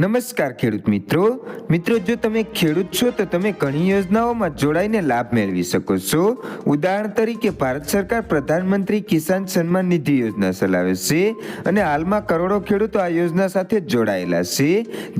નમસ્કાર ખેડૂત મિત્રો. મિત્રો, જો તમે ખેડૂત છો, તો તમે ઘણી યોજનાઓમાં જોડાઈને લાભ મેળવી શકો છો. ઉદાહરણ તરીકે, ભારત સરકાર પ્રધાનમંત્રી કિસાન સન્માન નિધિ યોજના ચલાવે છે અને હાલમાં કરોડો ખેડૂતો આ યોજના સાથે જોડાયેલા છે,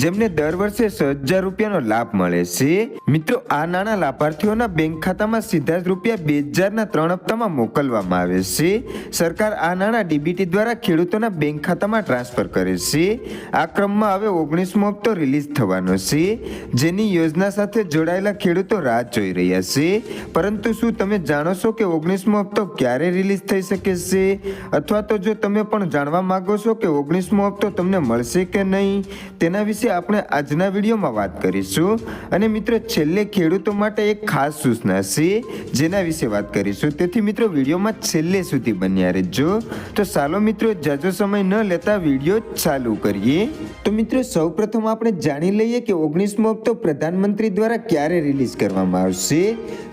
જેમને દર વર્ષે છ હજાર રૂપિયાનો લાભ મળે છે. મિત્રો, આ નાણાં લાભાર્થીઓના બેંક ખાતામાં સીધા જ રૂપિયા બે હજારના ત્રણ હપ્તામાં મોકલવામાં આવે છે. સરકાર આ નાણાં ડીબીટી દ્વારા ખેડૂતોના બેંક ખાતામાં ટ્રાન્સફર કરે છે. આ ક્રમમાં હવે ઓગણીસમો હપ્તો રિલીઝ થવાનો છે. જેની યોજના સાથે જોડાયેલા ખેડૂતો રાહ જોઈ રહ્યા છે. પરંતુ શું તમે જાણો છો કે ઓગણીસમો હપ્તો ક્યારે રિલીઝ થઈ શકે છે? અથવા તો જો તમે પણ જાણવા માગો છો કે ઓગણીસમો હપ્તો તમને મળશે કે નહીં, તેના વિશે આપણે આજના વિડીયોમાં વાત કરીશું. અને મિત્રો, છેલ્લે ખેડૂતો માટે એક ખાસ સૂચના છે, જેના વિશે વાત કરીશું. તેથી મિત્રો, વિડીયોમાં છેલ્લે સુધી બન્યા રહેજો. તો ચાલો મિત્રો જાજો સમય ન લેતા વીડિયો ચાલુ કરીએ. તો મિત્રો સૌપ્રથમ આપણે જાણી લઈએ કે ઓગણીસમો હપ્તો પ્રધાનમંત્રી દ્વારા ક્યારે રિલીઝ કરવામાં આવશે?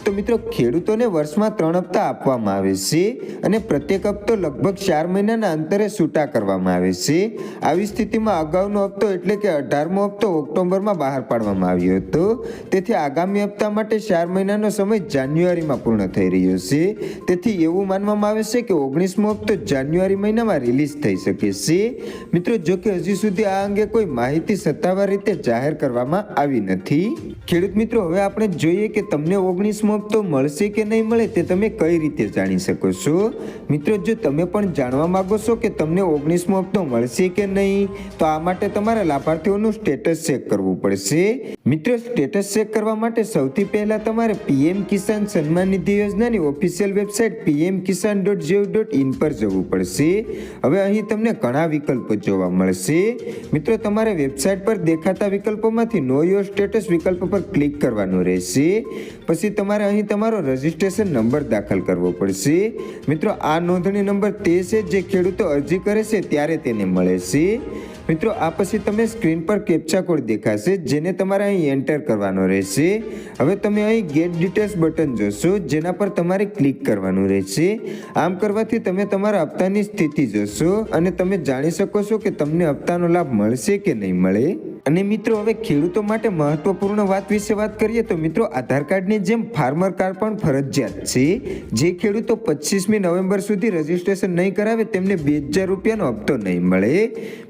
તો મિત્રો, ખેડૂતોને વર્ષમાં ત્રણ હપ્તા આપવામાં આવે છે અને પ્રત્યેક હપ્તો લગભગ ચાર મહિનાના અંતરે છૂટા કરવામાં આવે છે. આવી સ્થિતિમાં અગાઉનો હપ્તો એટલે કે અઢારમો હપ્તો ઓક્ટોબરમાં બહાર પાડવામાં આવ્યો હતો. તેથી આગામી હપ્તા માટે ચાર મહિનાનો સમય જાન્યુઆરીમાં પૂર્ણ થઈ રહ્યો છે. તેથી એવું માનવામાં આવે છે કે ઓગણીસમો હપ્તો જાન્યુઆરી મહિનામાં રિલીઝ થઈ શકે છે. મિત્રો, જો કે હજી સુધી આ અંગે કોઈ માહિતી સત્તાવાર રીતે જાહેર કરવામાં આવી નથી. ખેડૂત મિત્રો, હવે આપણે જોઈએ કે તમને ઓગણીસમો હપ્તો મળશે કે નહીં મળે તે તમે કઈ રીતે જાણી શકો છો? મિત્રો, જો તમે પણ જાણવા માગો છો કે તમને ઓગણીસમો હપ્તો મળશે કે નહીં, તો આ માટે તમારે લાભાર્થીઓનું સ્ટેટસ ચેક કરવું પડશે. મિત્રો, સ્ટેટસ ચેક કરવા માટે સૌથી પહેલા તમારે પીએમ કિસાન સન્માન નિધિ યોજનાની official website PM Kisan dot gov dot in પર જવું પડશે. હવે અહીં તમને ઘણા વિકલ્પો જોવા મળશે. મિત્રો, તમારે વેબસાઇટ પર દેખાતા વિકલ્પોમાંથી નો યોર સ્ટેટસ વિકલ્પ પર ક્લિક કરવાનું રહેશે. પછી તમારે અહીં તમારો રજિસ્ટ્રેશન નંબર દાખલ કરવો પડશે. મિત્રો, આ નોંધણી નંબર તે છે જે ખેડૂતો અરજી કરે છે ત્યારે તેને મળે છે. મિત્રો, આ પછી તમે સ્ક્રીન પર કેપ્ચા કોડ દેખાશે, જેને તમારે અહીં એન્ટર કરવાનો રહેશે. હવે તમે અહીં ગેટ ડિટેલ્સ બટન જોશો, જેના પર તમારે ક્લિક કરવાનું રહેશે. આમ કરવાથી તમે તમારા હપ્તાની સ્થિતિ જોશો અને તમે જાણી શકો છો કે તમને હપ્તાનો લાભ મળશે કે નહીં મળે. અને મિત્રો, હવે ખેડૂતો માટે મહત્વપૂર્ણ વાત વિશે વાત કરીએ તો મિત્રો, આધાર કાર્ડની જેમ ફાર્મર કાર્ડ પણ ફરજિયાત છે. જે ખેડૂતો પચીસમી નવેમ્બર સુધી રજીસ્ટ્રેશન નહીં કરાવે તેમને બે હજાર રૂપિયાનો હપ્તો નહીં મળે.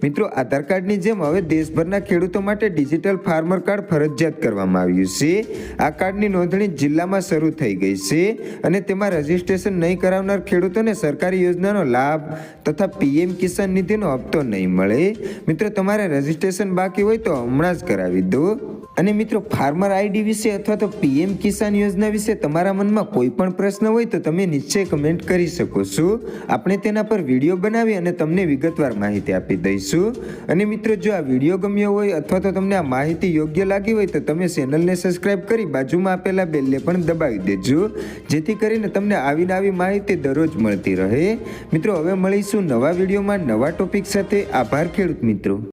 મિત્રો, આધાર કાર્ડની જેમ હવે દેશભરના ખેડૂતો માટે ડિજિટલ ફાર્મર કાર્ડ ફરજિયાત કરવામાં આવ્યું છે. આ કાર્ડની નોંધણી જિલ્લામાં શરૂ થઈ ગઈ છે અને તેમાં રજીસ્ટ્રેશન નહીં કરાવનાર ખેડૂતોને સરકારી યોજનાનો લાભ તથા પીએમ કિસાન નિધિનો હપ્તો નહીં મળે. મિત્રો, તમારે રજીસ્ટ્રેશન બાકી હોય તો હમણાં જ કરાવી દો. અને મિત્રો, ફાર્મર આઈડી વિશે અથવા તો પીએમ કિસાન યોજના વિશે તમારા મનમાં કોઈ પણ પ્રશ્ન હોય તો તમે નિશ્ચય કમેન્ટ કરી શકો છો. આપણે તેના પર વીડિયો બનાવી અને તમને વિગતવાર માહિતી આપી દઈશું. અને મિત્રો, જો આ વીડિયો ગમ્યો હોય અથવા તો તમને આ માહિતી યોગ્ય લાગી હોય તો તમે ચેનલને સબસ્ક્રાઇબ કરી બાજુમાં આપેલા બેલને પણ દબાવી દેજો. જેથી કરીને તમને આવીને આવી માહિતી દરરોજ મળતી રહે. મિત્રો, હવે મળીશું નવા વિડીયોમાં નવા ટોપિક સાથે. આભાર ખેડૂત મિત્રો.